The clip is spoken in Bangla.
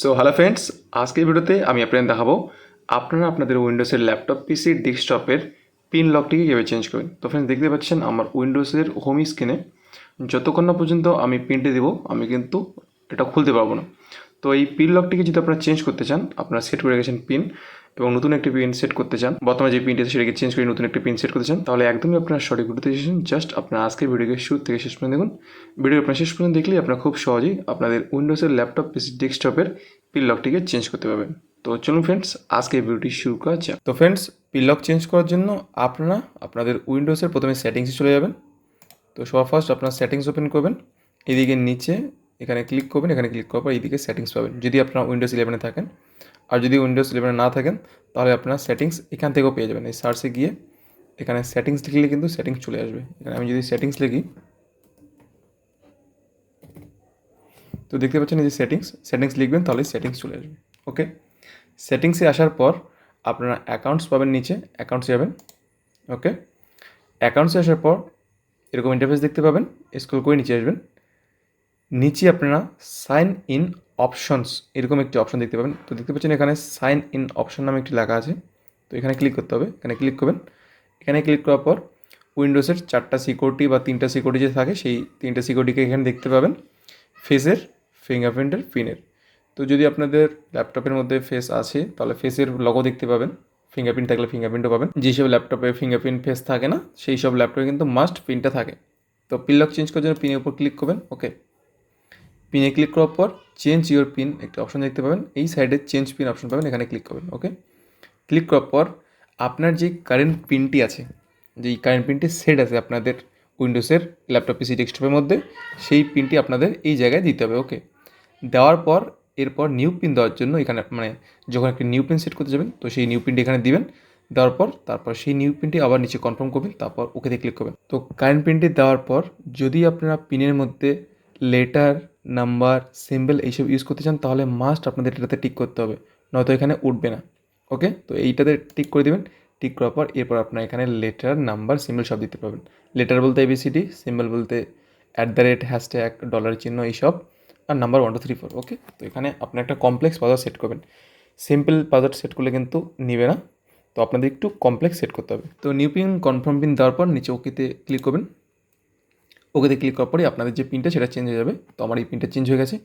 সো হ্যালো ফ্রেন্ডস আজকের ভিডিওতে আমি আপনাদের দেখাবো, আপনারা আপনাদের উইন্ডোজের ল্যাপটপ পিসি ডেস্কটপের পিন লকটিকে কীভাবে চেঞ্জ করবেন? তো ফ্রেন্ডস দেখতে পাচ্ছেন আমার উইন্ডোজের হোম স্ক্রিনে যতক্ষণ না পর্যন্ত আমি পিনটি দেবো, আমি কিন্তু এটা খুলতে পারব না। তো এই পিন লকটিকে যদি আপনারা চেঞ্জ করতে চান, আপনারা সেট করে গেছেন পিন এবং নতুন একটি পিন সেট করতে চান, বর্তমানে যে পিনটি সেটাকে চেঞ্জ করে নতুন একটি পিন সেট করতে চান, তাহলে একদমই আপনার সঠিক ভিডিওতে এসেছেন জাস্ট আপনার আজকের ভিডিওকে শুরু থেকে শেষ পর্যন্ত দেখুন। ভিডিও আপনার শেষ পর্যন্ত দেখলেই আপনার খুব সহজেই আপনাদের উইন্ডোজের ল্যাপটপ পিসি ডেস্কটপের পিন লকটিকে চেঞ্জ করতে পারবেন। তো চলুন ফ্রেন্ডস আজকে ভিডিওটি শুরু করা যাক। তো ফ্রেন্ডস পিন লক চেঞ্জ করার জন্য আপনারা আপনাদের উইন্ডোজের প্রথমে সেটিংসে চলে যাবেন। তো সবার ফার্স্ট আপনার সেটিংস ওপেন করবেন। এদিকে নিচে এখানে ক্লিক করবেন, এখানে ক্লিক করার পর এইদিকে সেটিংস পাবেন। যদি আপনারা উইন্ডোজ ইলেভেনে থাকেন আর যদি উইন্ডোজ ইলেভেনে না থাকেন, তাহলে আপনার সেটিংস এখান থেকেও পেয়ে যাবেন। এই সার্চে গিয়ে এখানে সেটিংস লিখলে কিন্তু সেটিংস চলে আসবে। এখানে আমি যদি সেটিংস লিখি, তো দেখতে পাচ্ছেন এই যে সেটিংস সেটিংস লিখবেন, তাহলে সেটিংস চলে আসবে। ওকে সেটিংসে আসার পর আপনারা অ্যাকাউন্টস পাবেন নিচে অ্যাকাউন্টসে যাবেন। ওকে অ্যাকাউন্টসে আসার পর এরকম ইন্টারফেস দেখতে পাবেন স্ক্রল করে নিচে আসবেন। নিচে আপনারা সাইন ইন অপশনস এরকম একটি অপশন দেখতে পাবেন। তো দেখতে পাচ্ছেন এখানে সাইন ইন অপশন নামে একটি লেখা আছে। তো এখানে ক্লিক করতে হবে। এখানে ক্লিক করবেন। এখানে ক্লিক করার পর উইন্ডোজের চারটা সিকিউরিটি বা তিনটা সিকিউরিটি যে থাকে, সেই তিনটা সিকিউরিটিকে এখানে দেখতে পাবেন। ফেসের ফিঙ্গারপ্রিন্টের পিনের তো যদি আপনাদের ল্যাপটপের মধ্যে ফেস আছে, তাহলে ফেসের লগো দেখতে পাবেন। ফিঙ্গারপ্রিন্ট থাকলে ফিঙ্গারপ্রিন্টও পাবেন। যেসব ল্যাপটপে ফিঙ্গারপ্রিন্ট ফেস থাকে না, সেই সব ল্যাপটপে কিন্তু মাস্ট পিনটা থাকে। তো পিন লক চেঞ্জ করার জন্য পিনের উপর ক্লিক করবেন। ওকে পিনে ক্লিক করার পর চেঞ্জ ইউর পিন একটা অপশন দেখতে পাবেন। এই সাইডে চেঞ্জ পিন অপশন পাবেন, এখানে ক্লিক করবেন ওকে ক্লিক করার পর আপনার যে কারেন্ট পিনটি আছে যেই কারেন্ট পিনটি সেট আছে আপনাদের উইন্ডোজের ল্যাপটপ পিসি ডেস্কটপের মধ্যে, সেই পিনটি আপনাদের এই জায়গায় দিতে হবে ওকে দেওয়ার পর এরপর নিউ পিন দেওয়ার জন্য এখানে মানে যখন একটি নিউ পিন সেট করতে যাবেন, তো সেই নিউ পিনটি এখানে দিবেন। দেওয়ার পর তারপর সেই নিউ পিনটি আবার নিচে কনফার্ম করবেন, তারপর ওকেতে ক্লিক করবেন। তো কারেন্ট পিনটি দেওয়ার পর যদি আপনারা পিনের মধ্যে লেটার নাম্বার সিম্বল এইসব ইউজ করতে চান, তাহলে মাস্ট আপনাদের এটাতে টিক করতে হবে। নয়তো এখানে উঠবে না। ওকে তো এইটাতে টিক করে দেবেন। টিক করার পর এরপর আপনার এখানে লেটার নাম্বার সিম্বল সব দিতে পারবেন। লেটার বলতে A B C D symbol বলতে at the rate hashtag dollar চিহ্ন এইসব। আর number one two three four okay তো এখানে আপনি একটা কমপ্লেক্স পাসওয়ার্ড সেট করবেন। সিম্পল পাসওয়ার্ড সেট করলে কিন্তু নিবে না। তো আপনাদের একটু কমপ্লেক্স সেট করতে হবে। তো নিউ পিন কনফার্ম পিন দেওয়ার পর নিচে ওকেতে ক্লিক করবেন। ওকেতে ক্লিক করার পরে আপনাদের যে পিনটা সেটা চেঞ্জ হয়ে যাবে। তো আমার এই পিনটা চেঞ্জ হয়ে গেছে।